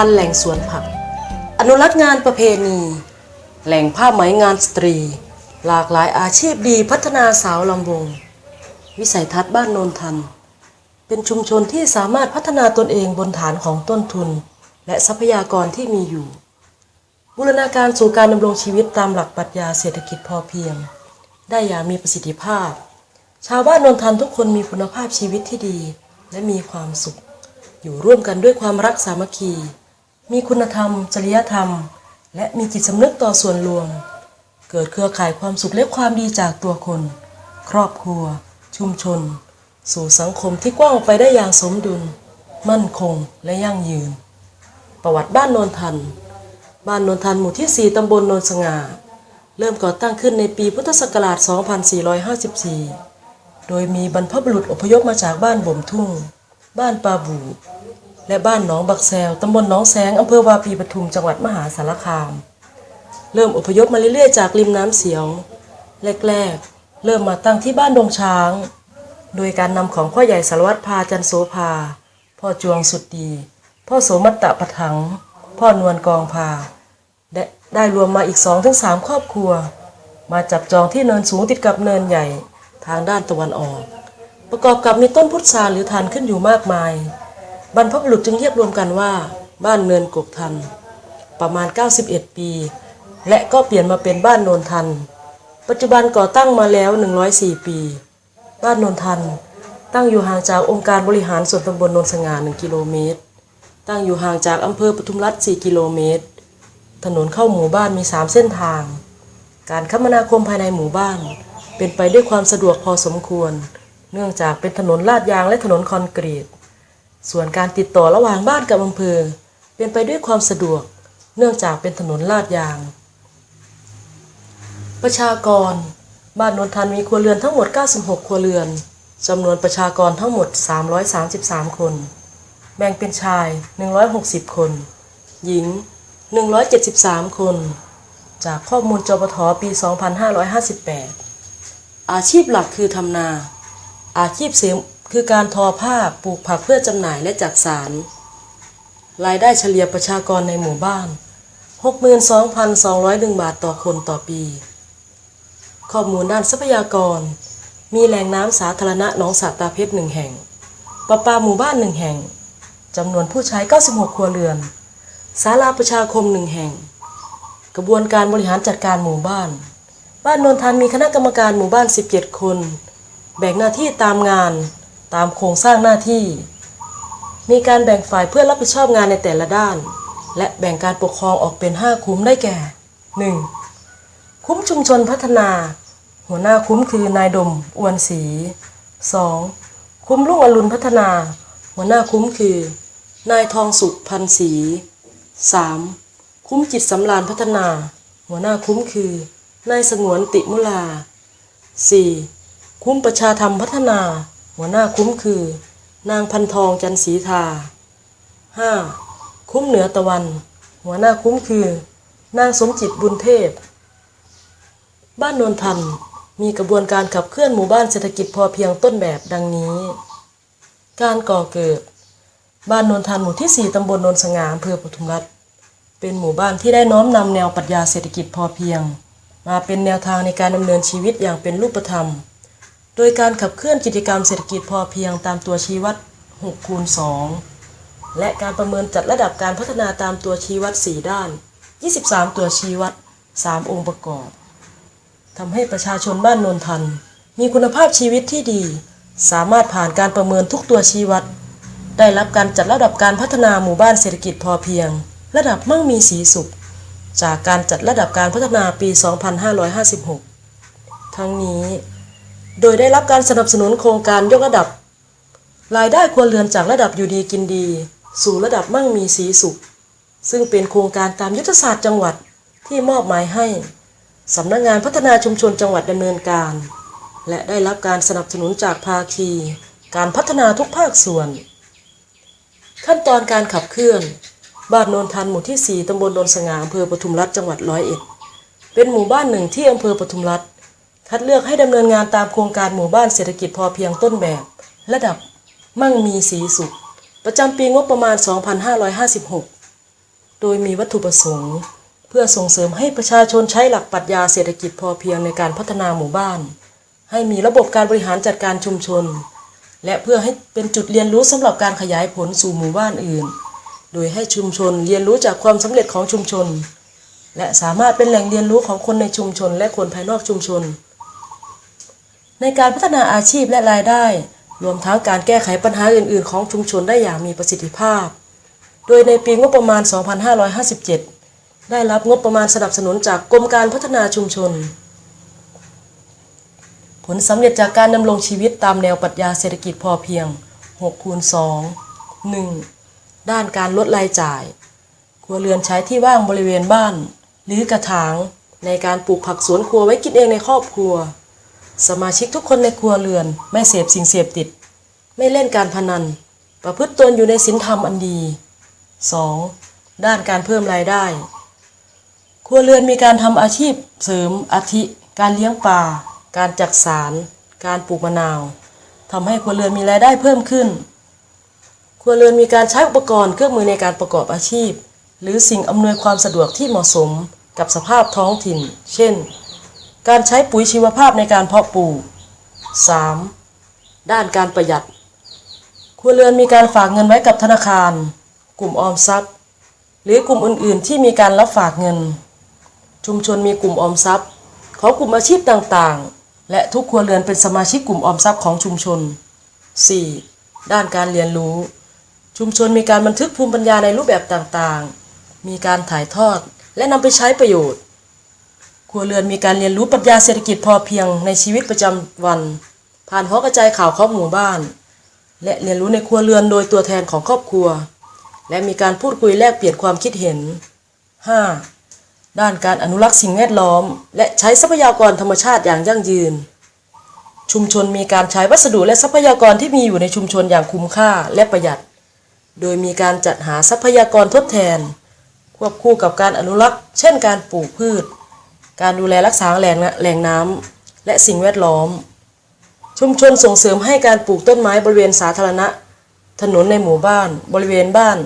ทันแหล่งสวนผัก อนุรักษ์งานประเพณี แหล่งผ้าไหมงานสตรี หลากหลายอาชีพดีพัฒนาสาวลำวง วิสัยทัศน์บ้านโนนทัน เป็นชุมชนที่สามารถพัฒนาตนเองบนฐานของต้นทุน และทรัพยากรที่มีอยู่ บูรณาการสู่การดำรงชีวิตตามหลักปรัชญาเศรษฐกิจพอเพียง ได้อย่างมีประสิทธิภาพ ชาวบ้านนนทันทุกคนมีคุณภาพชีวิตที่ดีและมีความสุขอยู่ร่วมกันด้วยความรักสามัคคี มีคุณธรรม จริยธรรม และมีจิตสำนึกต่อส่วนรวม เกิดเครือข่ายความสุขและความดีจากตัวคน ครอบครัว ชุมชน สู่สังคมที่กว้างออกไปได้อย่างสมดุล มั่นคงและยั่งยืน ประวัติบ้านโนนทัน บ้านโนนทันหมู่ที่ 4 ตำบลโนนสง่า เริ่มก่อตั้งขึ้นในปีพุทธศักราช 2454 โดยมีบรรพบุรุษอพยพมาจากบ้านบ่มทุ่ง บ้านปาบู และบ้านหนองบักแซวตำบลหนองแสงอำเภอวาปีปทุมจังหวัดมหาสารคาม เริ่มอพยพมาเรื่อยๆจากริมน้ำเสียวแรกๆ เริ่มมาตั้งที่บ้านดงช้าง โดยการนำของพ่อใหญ่สารวัตรพาจันโสภา พ่อจวงสุดดี พ่อโสมัตตะปะถัง พ่อนวลกองพาและได้รวมมาอีก2-3ถึงสามครอบครัว มาจับจองที่เนินสูงติดกับเนินใหญ่ทางด้านตะวันออก ประกอบกับมีต้นพุทราหรือทันขึ้นอยู่มากมาย บรรพบุรุษจึงเรียกรวมกันว่า บ้านเนินกกทัน ประมาณ 91 ปี และก็เปลี่ยนมาเป็นบ้านโนนทัน ปัจจุบันก่อตั้งมาแล้ว 104 ปี บ้านโนนทัน ตั้งอยู่ห่างจากองค์การบริหารส่วนตำบลโนนสง่า1กิโลเมตร ตั้งอยู่ห่างจากอำเภอปทุมรัฐ 4 กิโลเมตร ถนนเข้าหมู่บ้านมี 3 เส้นทาง การคมนาคมภายในหมู่บ้าน เป็นไปด้วยความสะดวกพอสมควร เนื่องจากเป็นถนนลาดยางและถนนคอนกรีต ส่วนการติดต่อระหว่างบ้านกับอำเภอ เป็นไปด้วยความสะดวก เนื่องจากเป็นถนนลาดยาง ประชากร บ้านนนทันมีครัวเรือนทั้งหมด 96 ครัวเรือนจำนวนประชากรทั้งหมด 333 คน แบ่งเป็นชาย 160 คน หญิง 173 คน จากข้อมูลจปทปี 2558 อาชีพหลักคือทำนา อาชีพเสริม คือการทอผ้าปลูกผักเพื่อจำหน่ายและจักสาร รายได้เฉลี่ยประชากรในหมู่บ้าน 62,201 บาทต่อคนต่อปี ข้อมูลด้านทรัพยากร มีแหล่งน้ำสาธารณะหนองสาตาเพชรหนึ่งแห่งประปาหมู่บ้านหนึ่งแห่งจำนวนผู้ใช้ 96 ครัวเรือนศาลาประชาคมหนึ่งแห่ง กระบวนการบริหารจัดการหมู่บ้าน บ้านนนทันมีคณะกรรมการหมู่บ้าน 17 คน แบ่งหน้าที่ตามงาน ตามโครงสร้างหน้าที่ มีการแบ่งฝ่ายเพื่อรับผิดชอบงานในแต่ละด้าน และแบ่งการปกครองออกเป็น 5 คุ้มได้แก่ 1. คุ้มชุมชนพัฒนา หัวหน้าคุ้มคือนายดมอวนศรี 2. คุ้มรุ่งอรุณพัฒนา หัวหน้าคุ้มคือ นายทองสุขพันศรี 3. คุ้มจิตสำราญพัฒนา หัวหน้าคุ้มคือนายสงวนติมุลา 4. คุ้มประชาธรรมพัฒนา หัวหน้าคุ้มคือ นางพันทองจันศรีทา 5. คุ้มเหนือตะวัน หัวหน้าคุ้มคือ นางสมจิตบุญเทพ บ้านนนทันมีกระบวนการขับเคลื่อนหมู่บ้านเศรษฐกิจพอเพียงต้นแบบดังนี้ การก่อเกิด บ้านนนทันหมู่ที่ 4 ตำบลนนสง่าอำเภอปทุมรัฐ เป็นหมู่บ้านที่ได้น้อมนำแนวปรัชญาเศรษฐกิจพอเพียง มาเป็นแนวทางในการดำเนินชีวิตอย่างเป็นรูปธรรม โดยการขับเคลื่อนกิจกรรมเศรษฐกิจพอเพียงตามตัวชี้วัด6คูณ2และการประเมินจัดระดับการพัฒนาตามตัวชี้วัด 4 ด้าน 23 ตัวชี้วัด 3 องค์ประกอบทำให้ประชาชนบ้านนนทัน มีคุณภาพชีวิตที่ดี สามารถผ่านการประเมินทุกตัวชี้วัด ได้รับการจัดระดับการพัฒนาหมู่บ้านเศรษฐกิจพอเพียง ระดับมั่งมีสีสุข จากการจัดระดับการพัฒนาปี 2556 ทั้งนี้ โดยได้รับการสนับสนุนโครงการยกระดับ รายได้ครัวเรือนจากระดับอยู่ดีกินดี สู่ระดับมั่งมีสีสุข ซึ่งเป็นโครงการตามยุทธศาสตร์จังหวัดที่มอบหมายให้สำนักงานพัฒนาชุมชนจังหวัดดำเนินการ และได้รับการสนับสนุนจากภาคี การพัฒนาทุกภาคส่วน ขั้นตอนการขับเคลื่อน บ้านโนนทันหมู่ที่ 4ตำบลโนนสง่าอำเภอปทุมรัฐจังหวัดร้อยเอ็ดเป็นหมู่บ้านหนึ่งที่อำเภอปทุมรัฐ คัดเลือกให้ดำเนินงานตามโครงการหมู่บ้านเศรษฐกิจพอเพียงต้นแบบ ระดับมั่งมีสีสุข ประจำปีงบประมาณ 2556 โดยมีวัตถุประสงค์ เพื่อส่งเสริมให้ประชาชนใช้หลักปรัชญาเศรษฐกิจพอเพียงในการพัฒนาหมู่บ้าน ให้มีระบบการบริหารจัดการชุมชน และเพื่อให้เป็นจุดเรียนรู้สำหรับการขยายผลสู่หมู่บ้านอื่น โดยให้ชุมชนเรียนรู้จากความสำเร็จของชุมชน และสามารถเป็นแหล่งเรียนรู้ของคนในชุมชน และคนภายนอกชุมชน ในการพัฒนาอาชีพและรายได้ รวมทั้งการแก้ไขปัญหาอื่น ๆ ของชุมชนได้อย่างมีประสิทธิภาพ โดยในปีงบประมาณ 2557 ได้รับงบประมาณสนับสนุนจากกรมการพัฒนาชุมชน ผลสำเร็จจากการดำรงชีวิตตามแนวปรัชญาเศรษฐกิจพอเพียง6คูณ2 1. ด้านการลดรายจ่าย ครัวเรือนใช้ที่ว่างบริเวณบ้าน หรือกระถาง ในการปลูกผักสวนครัวไว้กินเองในครอบครัว สมาชิกทุกคนในครัวเรือน ไม่เสพสิ่งเสพติด ไม่เล่นการพนัน ประพฤติตนอยู่ในศีลธรรมอันดี 2. ด้านการเพิ่มรายได้ ครัวเรือนมีการทำอาชีพเสริมอาทิ การเลี้ยงปลาการจักสาร การปลูกมะนาวทำให้ครัวเรือนมีรายได้เพิ่มขึ้น ครัวเรือนมีการใช้อุปกรณ์เครื่องมือในการประกอบอาชีพ หรือสิ่งอำนวยความสะดวกที่เหมาะสมกับสภาพท้องถิ่น เช่น การใช้ปุ๋ยชีวภาพในการเพาะปลูก 3. ด้านการประหยัด ครัวเรือนมีการฝากเงินไว้กับธนาคาร กลุ่มออมทรัพย์ หรือกลุ่มอื่น ๆ ที่มีการรับฝากเงิน ชุมชนมีกลุ่มออมทรัพย์ ของกลุ่มอาชีพต่าง ๆ และทุกครัวเรือนเป็นสมาชิกกลุ่มออมทรัพย์ของชุมชน 4. ด้านการเรียนรู้ ชุมชนมีการบันทึกภูมิปัญญาในรูปแบบต่าง ๆ มีการถ่ายทอดและนำไปใช้ประโยชน์ ครัวเรือนมีการเรียนรู้ปรัชญาเศรษฐกิจพอเพียงในชีวิตประจำวัน ผ่านหอกระจายข่าวครอบหมู่บ้าน และเรียนรู้ในครัวเรือนโดยตัวแทนของครอบครัว และมีการพูดคุยแลกเปลี่ยนความคิดเห็น 5. ด้านการอนุรักษ์สิ่งแวดล้อม และใช้ทรัพยากรธรรมชาติอย่างยั่งยืน ชุมชนมีการใช้วัสดุและทรัพยากรที่มีอยู่ในชุมชนอย่างคุ้มค่าและประหยัด โดยมีการจัดหาทรัพยากรทดแทน ควบคู่กับการอนุรักษ์ เช่นการปลูกพืช การดูแลรักษาแหล่งแหล่งน้ำและสิ่งแวดล้อม ชุมชนส่งเสริมให้การปลูกต้นไม้บริเวณสาธารณะ ถนนในหมู่บ้าน บริเวณบ้าน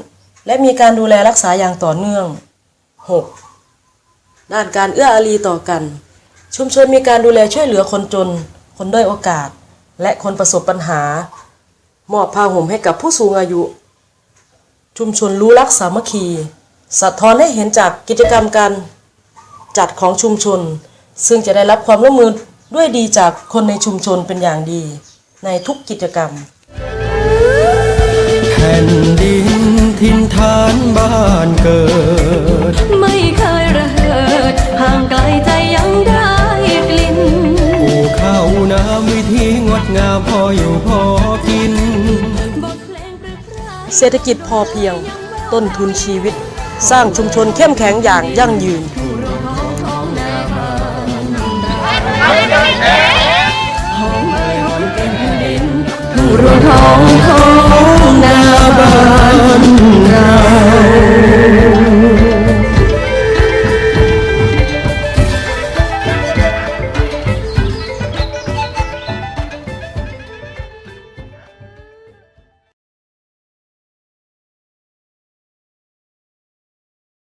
และมีการดูแลรักษาอย่างต่อเนื่อง 6. ด้านการเอื้ออารีต่อกัน ชุมชนมีการดูแลช่วยเหลือคนจน คนด้อยโอกาส และคนประสบปัญหามอบผ้าห่มให้กับผู้สูงอายุ ชุมชนรู้รักสามัคคี สะท้อนให้เห็นจากกิจกรรมการ จัดของชุมชน ซึ่งจะได้รับความร่วมมือด้วยดีจากคนในชุมชนเป็นอย่างดี ในทุกกิจกรรมแผ่นดินทินฐานบ้านเกิด ไม่เคยระเหิดห่างไกลใจยังได้กลิ่นปลูกข้าวน้ำวิธีงดงามพออยู่พอกินบทเพลงประพราเศรษฐกิจพอเพียง ต้นทุนชีวิต สร้างชุมชนเข้มแข็งอย่างยั่งยืน รวงทองของนาบ้านเรา